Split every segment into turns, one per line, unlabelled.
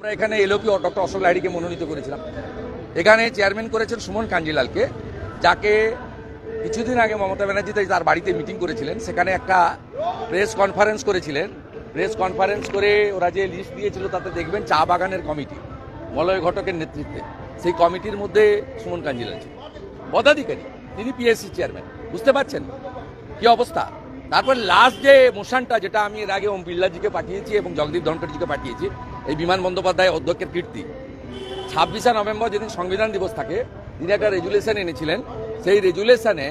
আমরা এখানে LOP doctor Ashok লাহিড়িকে মনোনীত করেছিলাম। এখানে চেয়ারম্যান করেছেন সুমন কাঞ্জিলালকে, যাকে কিছুদিন আগে মমতা ব্যানার্জি তার বাড়িতে মিটিং করেছিলেন। সেখানে একটা প্রেস কনফারেন্স করেছিলেন। প্রেস কনফারেন্স করে ওরা যে লিস্ট দিয়েছিল, তাতে দেখবেন চা বাগানের কমিটি, মলয় ঘটকের নেতৃত্বে। সেই কমিটির মধ্যে সুমন কাঞ্জিলাল ছিল পদাধিকারী, তিনি পিএসসি চেয়ারম্যান। বুঝতে পারছেন কি অবস্থা? তারপর লাস্ট যে মোশনটা, যেটা আমি এর আগে ওম বিল্লাজিকে পাঠিয়েছি এবং জগদীপ ধনকরজিকে পাঠিয়েছি বিমান বন্দ্যোপাধ্যায় অধ্যক্ষের কীর্তি। ছাব্বিশে নভেম্বর যেদিন সংবিধান দিবস থাকে, তিনি একটা রেজুলেশন এনেছিলেন। সেই রেজুলেশনে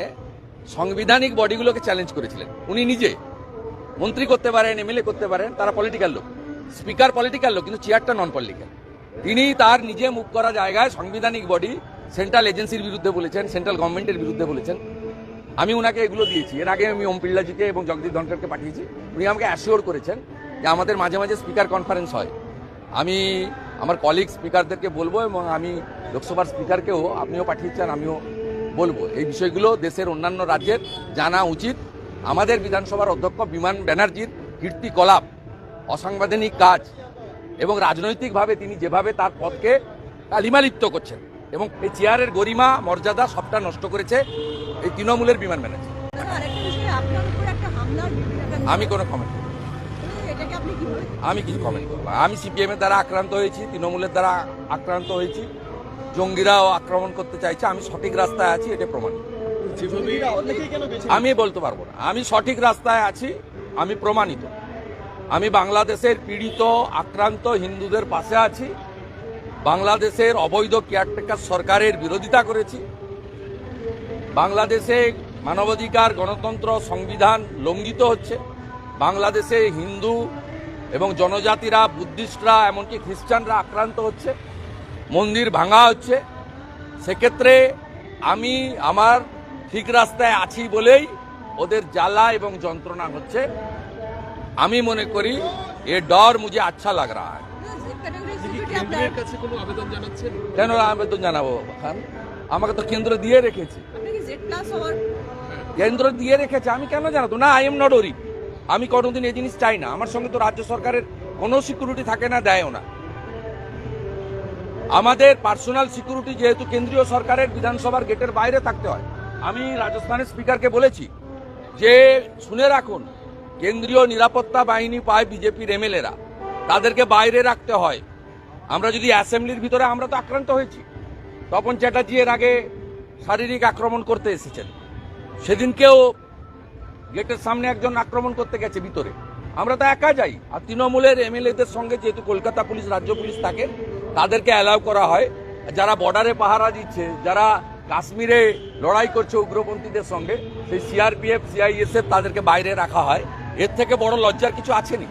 সাংবিধানিক বডিগুলোকে চ্যালেঞ্জ করেছিলেন। উনি নিজে, মন্ত্রী করতে পারেন, এমএলএ করতে পারেন, তারা পলিটিক্যাল লোক। স্পিকার পলিটিক্যাল লোক, কিন্তু চেয়ারটা নন পলিটিক্যাল তিনি তার নিজে মুখ করা জায়গায় সাংবিধানিক বডি সেন্ট্রাল এজেন্সির বিরুদ্ধে বলেছেন সেন্ট্রাল গভর্নমেন্টের বিরুদ্ধে বলেছেন। আমি ওনাকে এগুলো দিয়েছি। এর আগে আমি ওম পিল্লাজিকে এবং জগদীপ ধনকরকে পাঠিয়েছি। উনি আমাকে অ্যাসিওর করেছেন যে আমাদের মাঝে মাঝে স্পিকার কনফারেন্স হয়। আমি আমার কলিগ স্পিকারদেরকে বলব এবং আমি লোকসভার স্পিকারকেও আপনিও পাঠিয়েছেন আমিও বলব। এই বিষয়গুলো দেশের অন্যান্য রাজ্যের জানা উচিত। আমাদের বিধানসভার অধ্যক্ষ বিমান ব্যানার্জির কীর্তিকলাপ অসাংবিধানিক কাজ এবং রাজনৈতিকভাবে তিনি যেভাবে তার পদকে কালিমালিপ্ত করছেন এবং এই চেয়ারের গরিমা মর্যাদা সবটা নষ্ট করেছে এই তৃণমূলের বিমান
একটা-
আমি কোনো কমেন্ট আমি কিছু কমেন্ট করব আমি সিপিএম এর দ্বারা আক্রান্ত হয়েছি তৃণমূলের দ্বারা আক্রান্ত হয়েছি। জঙ্গিরাও আক্রমণ করতে চাইছে আমি সঠিক রাস্তায় আছি এটা প্রমাণিত আমি বলতে পারব না। আমি সঠিক রাস্তায় আছি আমি প্রমাণিত। আমি বাংলাদেশের পীড়িত আক্রান্ত হিন্দুদের পাশে আছি। বাংলাদেশের অবৈধ কেয়ারটেকার সরকারের বিরোধিতা করেছি। বাংলাদেশে মানবাধিকার গণতন্ত্র সংবিধান লঙ্ঘিত হচ্ছে। বাংলাদেশে হিন্দু এবং জনজাতিরা বুদ্ধিস্টরা এমনকি খ্রিস্টানরা আক্রান্ত হচ্ছে মন্দির ভাঙা হচ্ছে। সেক্ষেত্রে আমি আমার ঠিক রাস্তায় আছি বলেই ওদের জ্বালা এবং যন্ত্রণা হচ্ছে। আমি মনে করি এ ডর মুঝে আচ্ছা লাগ রা
কোনো আবেদন
জানাব খান। আমাকে তো কেন্দ্র দিয়ে রেখেছে। কেন্দ্র দিয়ে রেখেছে আমি কেন জানাতো না আই এম নট ওরি আমি কোনোদিন এই জিনিস চাই না। আমার সঙ্গে তো রাজ্য সরকারের কোনো সিকিউরিটি থাকে না, দেয়ও না। আমাদের পার্সোনাল সিকিউরিটি যেহেতু কেন্দ্রীয় সরকারের, বিধানসভার গেটের বাইরে থাকতে হয়। আমি রাজস্থানের স্পিকারকে বলেছি যে, শুনে রাখুন, কেন্দ্রীয় নিরাপত্তা বাহিনী পায় বিজেপির এমএলএরা। তাদেরকে বাইরে রাখতে হয়। আমরা যদি অ্যাসেম্বলির ভিতরে, আমরা তো আক্রান্ত হয়েছি। তপন চ্যাটার্জি এর আগে শারীরিক আক্রমণ করতে এসেছেন। সেদিনকেও গেটের সামনে একজন আক্রমণ করতে গেছে ভিতরে। আমরা তো একা যাই, আর তৃণমূলের এমএলএদের সঙ্গে যেহেতু কলকাতা পুলিশ, রাজ্য পুলিশ থাকে, তাদেরকে অ্যালাউ করা হয়। যারা বর্ডারে পাহারা দিচ্ছে, যারা কাশ্মীরে লড়াই করছে উগ্রপন্থীদের সঙ্গে, সেই সিআরপিএফ সিআইএসএফ তাদেরকে বাইরে রাখা হয়। এর থেকে বড় লজ্জার কিছু আছে নি